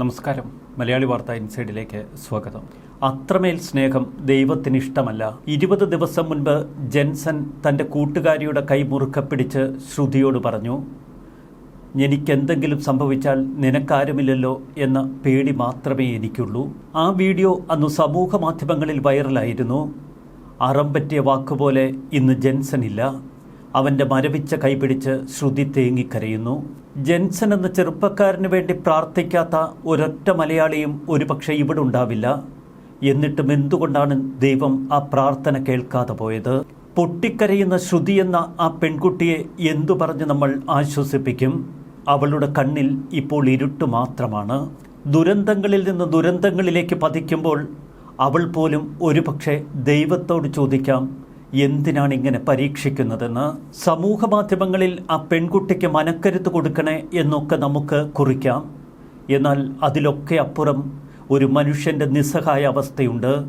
നമസ്കാരം. മലയാളി വാർത്ത ഇൻസൈഡിലേക്ക് സ്വാഗതം. അത്രമേൽ സ്നേഹം ദൈവത്തിന് ഇഷ്ടമല്ല ഇരുപത് ദിവസം മുൻപ് ജെൻസൺ തന്റെ കൂട്ടുകാരിയുടെ കൈ മുറുക്ക പിടിച്ച് ശ്രുതിയോട് പറഞ്ഞു എനിക്കെന്തെങ്കിലും സംഭവിച്ചാൽ നിനക്കാരുമില്ലല്ലോ എന്ന പേടി മാത്രമേ എനിക്കുള്ളൂ. ആ വീഡിയോ അന്ന് സമൂഹ മാധ്യമങ്ങളിൽ വൈറലായിരുന്നു. അറം പറ്റിയ വാക്കുപോലെ ഇന്ന് ജെൻസൺ ഇല്ല. അവന്റെ മരവിച്ച കൈപിടിച്ച് ശ്രുതി തേങ്ങിക്കരയുന്നു. ജെൻസൺ എന്ന ചെറുപ്പക്കാരന് വേണ്ടി പ്രാർത്ഥിക്കാത്ത ഒരൊറ്റ മലയാളിയും ഒരുപക്ഷെ ഇവിടെ ഉണ്ടാവില്ല. എന്നിട്ടും എന്തുകൊണ്ടാണ് ദൈവം ആ പ്രാർത്ഥന കേൾക്കാതെ പോയത്? പൊട്ടിക്കരയുന്ന ശ്രുതി എന്ന ആ പെൺകുട്ടിയെ എന്തു പറഞ്ഞ് നമ്മൾ ആശ്വസിപ്പിക്കും? അവളുടെ കണ്ണിൽ ഇപ്പോൾ ഇരുട്ട് മാത്രമാണ്. ദുരന്തങ്ങളിൽ നിന്ന് ദുരന്തങ്ങളിലേക്ക് പതിക്കുമ്പോൾ അവൾ പോലും ഒരുപക്ഷെ ദൈവത്തോട് ചോദിക്കാം എന്തിനാണ് ഇങ്ങനെ പരീക്ഷിക്കുന്നതെന്ന് സമൂഹ മാധ്യമങ്ങളിൽ ആ പെൺകുട്ടിക്ക് മനക്കരുത്ത് കൊടുക്കണേ എന്നൊക്കെ നമുക്ക് കുറിക്കാം. എന്നാൽ അതിലൊക്കെ അപ്പുറം ഒരു മനുഷ്യന്റെ നിസ്സഹായ അവസ്ഥയുണ്ട്.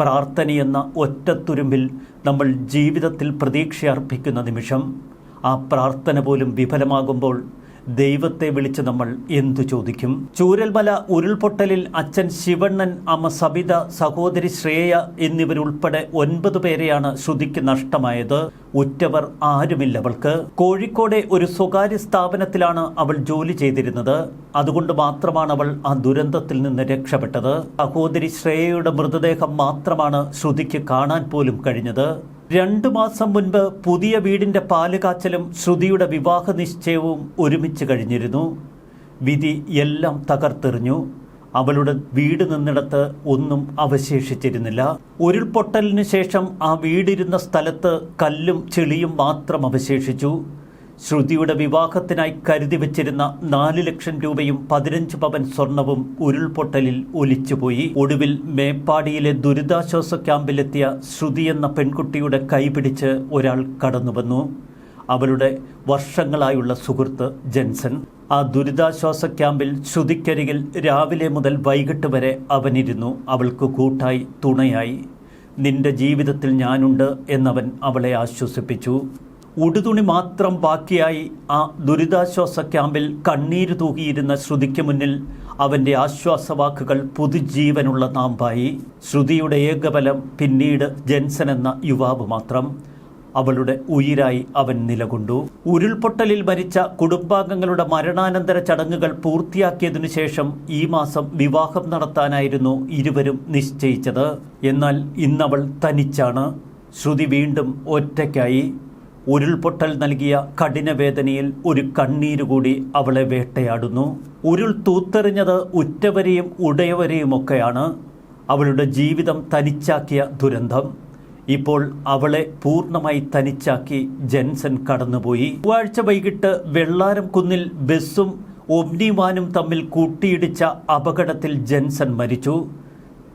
പ്രാർത്ഥനയെന്ന ഒറ്റത്തുരുമ്പിൽ നമ്മൾ ജീവിതത്തിൽ പ്രതീക്ഷ അർപ്പിക്കുന്ന നിമിഷം ആ പ്രാർത്ഥന പോലും വിഫലമാകുമ്പോൾ ദൈവത്തെ വിളിച്ച് നമ്മൾ എന്തു ചോദിക്കും? ചൂരൽമല ഉരുൾപൊട്ടലിൽ അച്ഛൻ ശിവണ്ണൻ അമ്മ സബിത സഹോദരി ശ്രേയ എന്നിവരുൾപ്പെടെ ഒൻപത് പേരെയാണ് ശ്രുതിക്ക് നഷ്ടമായത്. ഉറ്റവർ ആരുമില്ല അവൾക്ക് കോഴിക്കോടെ ഒരു സ്വകാര്യ സ്ഥാപനത്തിലാണ് അവൾ ജോലി ചെയ്തിരുന്നത്. അതുകൊണ്ട് മാത്രമാണ് അവൾ ആ ദുരന്തത്തിൽ നിന്ന് രക്ഷപ്പെട്ടത്. സഹോദരി ശ്രേയയുടെ മൃതദേഹം മാത്രമാണ് ശ്രുതിക്ക് കാണാൻ പോലും കഴിഞ്ഞത്. രണ്ടു മാസം മുൻപ് പുതിയ വീടിന്റെ പാൽ കാച്ചലും ശ്രുതിയുടെ വിവാഹ നിശ്ചയവും ഒരുമിച്ച് കഴിഞ്ഞിരുന്നു. വിധി എല്ലാം തകർത്തെറിഞ്ഞു. അവളുടെ വീട് നിന്നിടത്ത് ഒന്നും അവശേഷിച്ചിരുന്നില്ല. ഉരുൾപൊട്ടലിന് ശേഷം ആ വീടിരുന്ന സ്ഥലത്ത് കല്ലും ചെളിയും മാത്രം അവശേഷിച്ചു. ശ്രുതിയുടെ വിവാഹത്തിനായി കരുതി വെച്ചിരുന്ന നാല് ലക്ഷം രൂപയും പതിനഞ്ച് പവൻ സ്വർണവും ഉരുൾപൊട്ടലിൽ ഒലിച്ചുപോയി. ഒടുവിൽ മേപ്പാടിയിലെ ദുരിതാശ്വാസ ക്യാമ്പിലെത്തിയ ശ്രുതി എന്ന പെൺകുട്ടിയുടെ കൈപിടിച്ച് ഒരാൾ കടന്നു വന്നു അവളുടെ വർഷങ്ങളായുള്ള സുഹൃത്ത് ജെൻസൺ. ആ ദുരിതാശ്വാസ ക്യാമ്പിൽ ശ്രുതിക്കരികിൽ രാവിലെ മുതൽ വൈകിട്ട് വരെ അവനിരുന്നു. അവൾക്ക് കൂട്ടായി തുണയായി. നിന്റെ ജീവിതത്തിൽ ഞാനുണ്ട് എന്നവൻ അവളെ ആശ്വസിപ്പിച്ചു. ഉടുതുണി മാത്രം ബാക്കിയായി ആ ദുരിതാശ്വാസ ക്യാമ്പിൽ കണ്ണീര് തൂകിയിരുന്ന ശ്രുതിക്ക് മുന്നിൽ അവന്റെ ആശ്വാസവാക്കുകൾ പുതുജീവനുള്ള നാമ്പായി. ശ്രുതിയുടെ ഏകബലം പിന്നീട് ജെൻസൻ എന്ന യുവാവ് മാത്രം. അവളുടെ ഉയിരായി അവൻ നിലകൊണ്ടു. ഉരുൾപൊട്ടലിൽ മരിച്ച കുടുംബാംഗങ്ങളുടെ മരണാനന്തര ചടങ്ങുകൾ പൂർത്തിയാക്കിയതിനു ശേഷം ഈ മാസം വിവാഹം നടത്താനായിരുന്നു ഇരുവരും നിശ്ചയിച്ചത്. എന്നാൽ ഇന്നവൾ തനിച്ചാണ്. ശ്രുതി വീണ്ടും ഒറ്റയ്ക്കായി. ഉരുൾപൊട്ടൽ നൽകിയ കഠിനവേദനയിൽ ഒരു കണ്ണീരുകൂടി അവളെ വേട്ടയാടുന്നു. ഉരുൾ തൂത്തെറിഞ്ഞത് ഉറ്റവരെയും ഉടയവരെയുമൊക്കെയാണ് അവളുടെ ജീവിതം തനിച്ചാക്കിയ ദുരന്തം. ഇപ്പോൾ അവളെ പൂർണമായി തനിച്ചാക്കി ജെൻസൻ കടന്നുപോയി. ചൊവ്വാഴ്ച വൈകിട്ട് വെള്ളാരം കുന്നിൽ ബസ്സും ഒമ്നിവാനും തമ്മിൽ കൂട്ടിയിടിച്ച അപകടത്തിൽ ജെൻസൻ മരിച്ചു.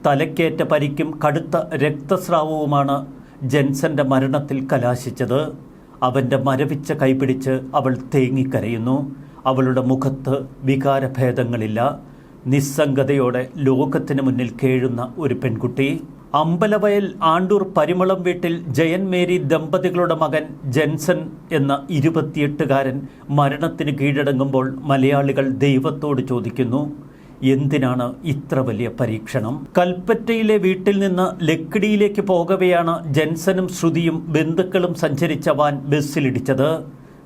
തലക്കേറ്റ പരിക്കും കടുത്ത രക്തസ്രാവവുമാണ് ജെൻസന്റെ മരണത്തിൽ കലാശിച്ചത്. അവന്റെ മരവിച്ച കൈപിടിച്ച് അവൾ തേങ്ങിക്കരയുന്നു. അവളുടെ മുഖത്ത് വികാരഭേദങ്ങളില്ല. നിസ്സംഗതയോടെ ലോകത്തിന് മുന്നിൽ കേഴുന്ന ഒരു പെൺകുട്ടി. അമ്പലവയൽ ആണ്ടൂർ പരിമളം വീട്ടിൽ ജയൻ മേരി ദമ്പതികളുടെ മകൻ ജെൻസൺ എന്ന ഇരുപത്തിയെട്ടുകാരൻ മരണത്തിന് കീഴടങ്ങുമ്പോൾ മലയാളികൾ ദൈവത്തോട് ചോദിക്കുന്നു എന്തിനാണ് ഇത്ര വലിയ പരീക്ഷണം? കൽപ്പറ്റയിലെ വീട്ടിൽ നിന്ന് ലക്കിടിയിലേക്ക് പോകവെയാണ് ജെൻസനും ശ്രുതിയും ബന്ധുക്കളും സഞ്ചരിച്ച വാൻ ബസ്സിലിടിച്ചത്.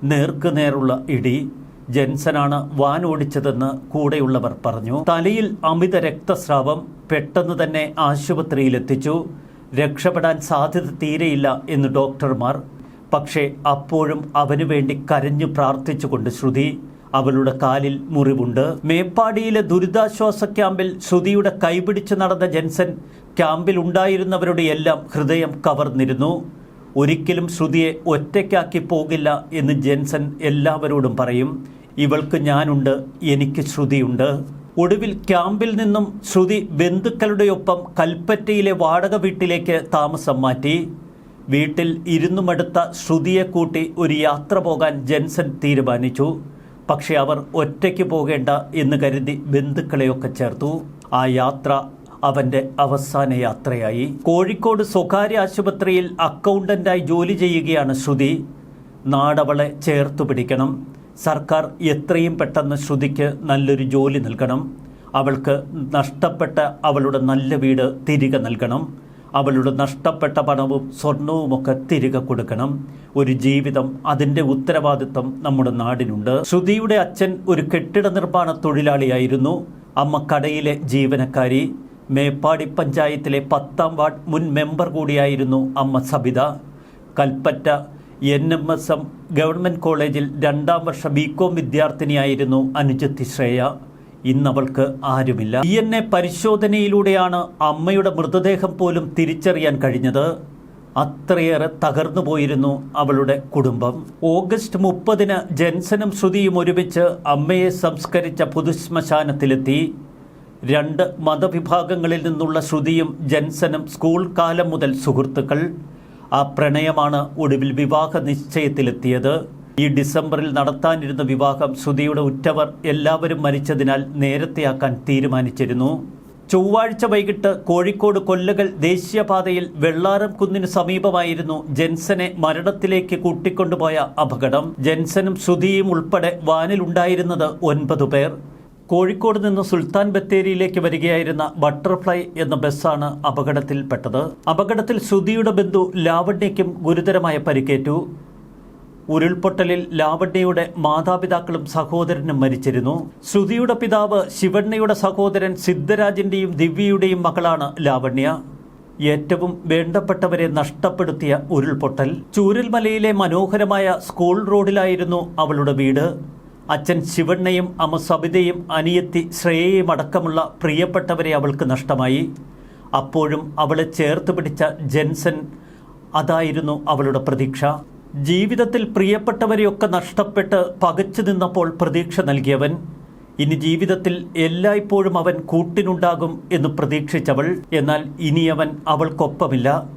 നേർക്കുനേറുള്ള ഇടി. ജെൻസനാണ് വാൻ ഓടിച്ചതെന്ന് കൂടെയുള്ളവർ പറഞ്ഞു. തലയിൽ അമിത രക്തസ്രാവം പെട്ടെന്ന് തന്നെ ആശുപത്രിയിലെത്തിച്ചു. രക്ഷപ്പെടാൻ സാധ്യത തീരെയില്ല എന്ന് ഡോക്ടർമാർ. പക്ഷേ അപ്പോഴും അവനു വേണ്ടി കരഞ്ഞു പ്രാർത്ഥിച്ചുകൊണ്ട് ശ്രുതി അവളുടെ കാലിൽ മുറിവുണ്ട്. മേപ്പാടിയിലെ ദുരിതാശ്വാസ ക്യാമ്പിൽ ശ്രുതിയുടെ കൈപിടിച്ച് നടന്ന ജെൻസൻ ക്യാമ്പിൽ ഉണ്ടായിരുന്നവരുടെ എല്ലാം ഹൃദയം കവർന്നിരുന്നു. ഒരിക്കലും ശ്രുതിയെ ഒറ്റയ്ക്കാക്കി പോകില്ല എന്ന് ജെൻസൻ എല്ലാവരോടും പറയും. ഇവൾക്ക് ഞാനുണ്ട് എനിക്ക് ശ്രുതിയുണ്ട്. ഒടുവിൽ ക്യാമ്പിൽ നിന്നും ശ്രുതി ബന്ധുക്കളുടെയൊപ്പം കൽപ്പറ്റയിലെ വാടക വീട്ടിലേക്ക് താമസം മാറ്റി. വീട്ടിൽ ഇരുന്നുമടുത്ത ശ്രുതിയെ കൂട്ടി ഒരു യാത്ര പോകാൻ ജെൻസൻ തീരുമാനിച്ചു. പക്ഷെ അവർ ഒറ്റയ്ക്ക് പോകേണ്ട എന്ന് കരുതി ബന്ധുക്കളെയൊക്കെ ചേർത്തു. ആ യാത്ര അവന്റെ അവസാന യാത്രയായി. കോഴിക്കോട് സ്വകാര്യ ആശുപത്രിയിൽ അക്കൗണ്ടന്റായി ജോലി ചെയ്യുകയാണ് ശ്രുതി. നാടവളെ ചേർത്തു പിടിക്കണം. സർക്കാർ എത്രയും പെട്ടെന്ന് ശ്രുതിക്ക് നല്ലൊരു ജോലി നൽകണം. അവൾക്ക് നഷ്ടപ്പെട്ട അവളുടെ നല്ല വീട് തിരികെ നൽകണം. അവളുടെ നഷ്ടപ്പെട്ട പണവും സ്വർണവുമൊക്കെ തിരികെ കൊടുക്കണം. ഒരു ജീവിതം അതിന്റെ ഉത്തരവാദിത്വം നമ്മുടെ നാടിനുണ്ട്. ശ്രുതിയുടെ അച്ഛൻ ഒരു കെട്ടിട നിർമ്മാണ തൊഴിലാളിയായിരുന്നു. അമ്മ കടയിലെ ജീവനക്കാരി. മേപ്പാടി പഞ്ചായത്തിലെ പത്താം വാർഡ് മുൻ മെമ്പർ കൂടിയായിരുന്നു അമ്മ Sabitha. Kalpetta N M S M government കോളേജിൽ രണ്ടാം വർഷ ബി കോം വിദ്യാർത്ഥിനിയായിരുന്നു അനുജത്തി ശ്രേയ. ഇന്നവൾക്ക് ആരുമില്ല. ഡി എൻ എ പരിശോധനയിലൂടെയാണ് അമ്മയുടെ മൃതദേഹം പോലും തിരിച്ചറിയാൻ കഴിഞ്ഞത്. അത്രയേറെ തകർന്നു പോയിരുന്നു അവളുടെ കുടുംബം. ഓഗസ്റ്റ് മുപ്പതിന് ജെൻസനും ശ്രുതിയും ഒരുമിച്ച് അമ്മയെ സംസ്കരിച്ച പൊതുശ്മശാനത്തിലെത്തി. രണ്ട് മതവിഭാഗങ്ങളിൽ നിന്നുള്ള ശ്രുതിയും ജെൻസനും സ്കൂൾ കാലം മുതൽ സുഹൃത്തുക്കൾ. ആ പ്രണയമാണ് ഒടുവിൽ വിവാഹ നിശ്ചയത്തിലെത്തിയത്. ഈ ഡിസംബറിൽ നടത്താനിരുന്ന വിവാഹം ശ്രുതിയുടെ ഉറ്റവർ എല്ലാവരും മരിച്ചതിനാൽ നേരത്തെയാക്കാൻ തീരുമാനിച്ചിരുന്നു. ചൊവ്വാഴ്ച വൈകിട്ട് കോഴിക്കോട് കൊല്ലകൽ ദേശീയപാതയിൽ വെള്ളാരം കുന്നിന് സമീപമായിരുന്നു ജെൻസനെ മരണത്തിലേക്ക് കൂട്ടിക്കൊണ്ടുപോയ അപകടം. ജെൻസനും ശ്രുതിയും ഉൾപ്പെടെ വാനിലുണ്ടായിരുന്നത് ഒൻപത് പേർ. കോഴിക്കോട് നിന്ന് സുൽത്താൻ ബത്തേരിയിലേക്ക് വരികയായിരുന്ന ബട്ടർഫ്ലൈ എന്ന ബസ്സാണ് അപകടത്തിൽപ്പെട്ടത്. അപകടത്തിൽ ശ്രുതിയുടെ ബന്ധു ലാവണ്യയ്ക്കും ഗുരുതരമായ പരിക്കേറ്റു. ഉരുൾപൊട്ടലിൽ ലാവണ്യയുടെ മാതാപിതാക്കളും സഹോദരനും മരിച്ചിരുന്നു. ശ്രുതിയുടെ പിതാവ് ശിവണ്ണയുടെ സഹോദരൻ സിദ്ധരാജിന്റെയും ദിവ്യയുടെയും മകളാണ് ലാവണ്യ. ഏറ്റവും വേണ്ടപ്പെട്ടവരെ നഷ്ടപ്പെടുത്തിയ ഉരുൾപൊട്ടൽ. ചൂരൽമലയിലെ മനോഹരമായ സ്കൂൾ റോഡിലായിരുന്നു അവളുടെ വീട്. അച്ഛൻ ശിവണ്ണയും അമ്മ സബിതയും അനിയത്തി ശ്രേയയും അടക്കമുള്ള പ്രിയപ്പെട്ടവരെ അവൾക്ക് നഷ്ടമായി. അപ്പോഴും അവളെ ചേർത്ത് പിടിച്ച ജെൻസൻ അതായിരുന്നു അവളുടെ പ്രതീക്ഷ. ജീവിതത്തിൽ പ്രിയപ്പെട്ടവരെയൊക്കെ നഷ്ടപ്പെട്ട് പകച്ചു നിന്നപ്പോൾ പ്രതീക്ഷ നൽകിയവൻ ഇനി ജീവിതത്തിൽ എല്ലായ്പ്പോഴും അവൻ കൂട്ടിനുണ്ടാകും എന്ന് പ്രതീക്ഷിച്ചവൾ എന്നാൽ ഇനി അവൻ അവൾക്കൊപ്പമില്ല.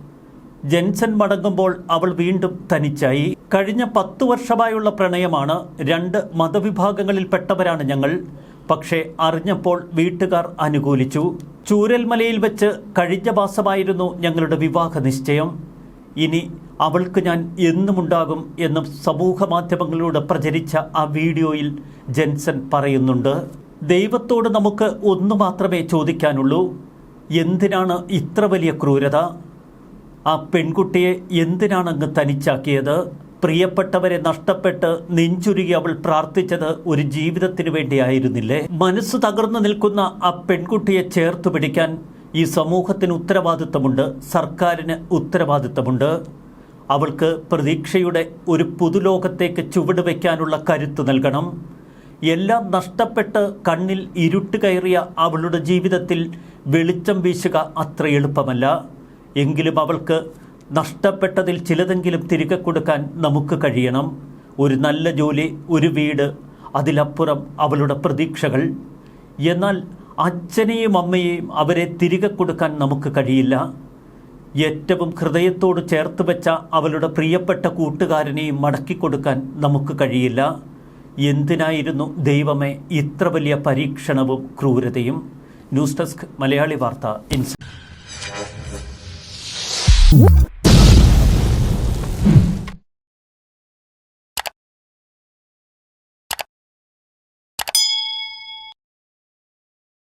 ജെൻസൺ മടങ്ങുമ്പോൾ അവൾ വീണ്ടും തനിച്ചായി. കഴിഞ്ഞ പത്തു വർഷമായുള്ള പ്രണയമാണ് രണ്ട് മതവിഭാഗങ്ങളിൽപ്പെട്ടവരാണ് ഞങ്ങൾ. പക്ഷേ അറിഞ്ഞപ്പോൾ വീട്ടുകാർ അനുകൂലിച്ചു. ചൂരൽമലയിൽ വെച്ച് കഴിഞ്ഞ മാസമായിരുന്നു ഞങ്ങളുടെ വിവാഹ നിശ്ചയം ഇനി അവൾക്ക് ഞാൻ എന്നുമുണ്ടാകും എന്നും സമൂഹ മാധ്യമങ്ങളിലൂടെ പ്രചരിച്ച ആ വീഡിയോയിൽ ജെൻസൺ പറയുന്നുണ്ട് ദൈവത്തോട് നമുക്ക് ഒന്നു മാത്രമേ ചോദിക്കാനുള്ളൂ എന്തിനാണ് ഇത്ര വലിയ ക്രൂരത? ആ പെൺകുട്ടിയെ എന്തിനാണ് അങ്ങ് തനിച്ചാക്കിയത്? പ്രിയപ്പെട്ടവരെ നഷ്ടപ്പെട്ട് നെഞ്ചുരുകി അവൾ പ്രാർത്ഥിച്ചത് ഒരു ജീവിതത്തിന് വേണ്ടിയായിരുന്നില്ലേ? മനസ്സ് തകർന്നു നിൽക്കുന്ന ആ പെൺകുട്ടിയെ ചേർത്ത് പിടിക്കാൻ ഈ സമൂഹത്തിന് ഉത്തരവാദിത്തമുണ്ട് സർക്കാരിന് ഉത്തരവാദിത്തമുണ്ട്. അവൾക്ക് പ്രതീക്ഷയുടെ ഒരു പുതുലോകത്തേക്ക് ചുവട് വയ്ക്കാനുള്ള കരുത്ത് നൽകണം. എല്ലാം നഷ്ടപ്പെട്ട് കണ്ണിൽ ഇരുട്ട് കയറിയ അവളുടെ ജീവിതത്തിൽ വെളിച്ചം വീശുക അത്ര എളുപ്പമല്ല. എങ്കിലും അവൾക്ക് നഷ്ടപ്പെട്ടതിൽ ചിലതെങ്കിലും തിരികെ കൊടുക്കാൻ നമുക്ക് കഴിയണം. ഒരു നല്ല ജോലി ഒരു വീട് അതിലപ്പുറം അവളുടെ പ്രതീക്ഷകൾ. എന്നാൽ അച്ഛനെയും അമ്മയെയും അവരെ തിരികെ കൊടുക്കാൻ നമുക്ക് കഴിയില്ല. ഏറ്റവും ഹൃദയത്തോട് ചേർത്ത് വെച്ച അവളുടെ പ്രിയപ്പെട്ട കൂട്ടുകാരനെയും മടക്കിക്കൊടുക്കാൻ നമുക്ക് കഴിയില്ല. എന്തിനായിരുന്നു ദൈവമേ ഇത്ര വലിയ പരീക്ഷണവും ക്രൂരതയും? ന്യൂസ് ഡെസ്ക് മലയാളി വാർത്ത ഇൻസ്